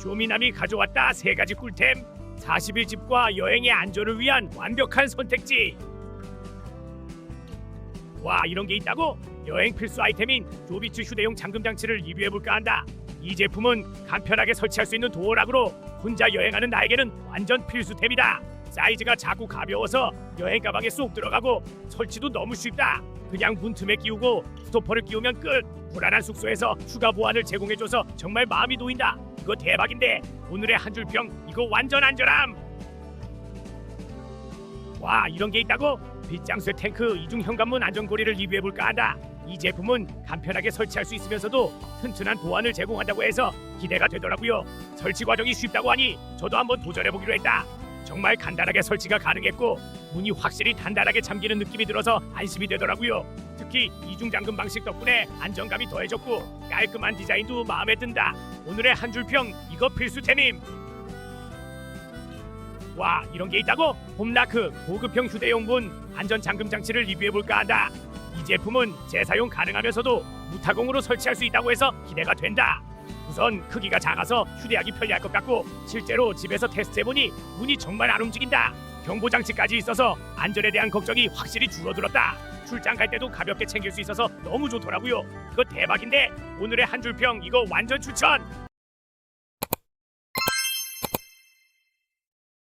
쇼미남이 가져왔다 세 가지 꿀템. 40일 집과 여행의 안전을 위한 완벽한 선택지. 와 이런 게 있다고? 여행 필수 아이템인 조비츠 휴대용 잠금 장치를 리뷰해볼까 한다. 이 제품은 간편하게 설치할 수 있는 도어락으로 혼자 여행하는 나에게는 완전 필수템이다. 사이즈가 작고 가벼워서 여행 가방에 쏙 들어가고 설치도 너무 쉽다. 그냥 문틈에 끼우고 스토퍼를 끼우면 끝. 불안한 숙소에서 추가 보안을 제공해줘서 정말 마음이 놓인다 이거 대박인데. 오늘의 한 줄 평 이거 완전 안전함. 와 이런 게 있다고? 빗장수의 탱크 이중 현관문 안전고리를 리뷰해 볼까 한다. 이 제품은 간편하게 설치할 수 있으면서도 튼튼한 보안을 제공한다고 해서 기대가 되더라고요. 설치 과정이 쉽다고 하니 저도 한번 도전해 보기로 했다 정말 간단하게 설치가 가능했고 문이 확실히 단단하게 잠기는 느낌이 들어서 안심이 되더라고요. 특히 이중 잠금 방식 덕분에 안정감이 더해졌고 깔끔한 디자인도 마음에 든다. 오늘의 한 줄평 이거 필수템임 와 이런 게 있다고? 홈라크 고급형 휴대용 문 안전 잠금 장치를 리뷰해 볼까 한다. 이 제품은 재사용 가능하면서도 무타공으로 설치할 수 있다고 해서 기대가 된다 우선 크기가 작아서 휴대하기 편리할 것 같고 실제로 집에서 테스트해보니 문이 정말 안 움직인다. 경보 장치까지 있어서 안전에 대한 걱정이 확실히 줄어들었다. 출장 갈 때도 가볍게 챙길 수 있어서 너무 좋더라고요. 이거 대박인데 오늘의 한 줄 평 이거 완전 추천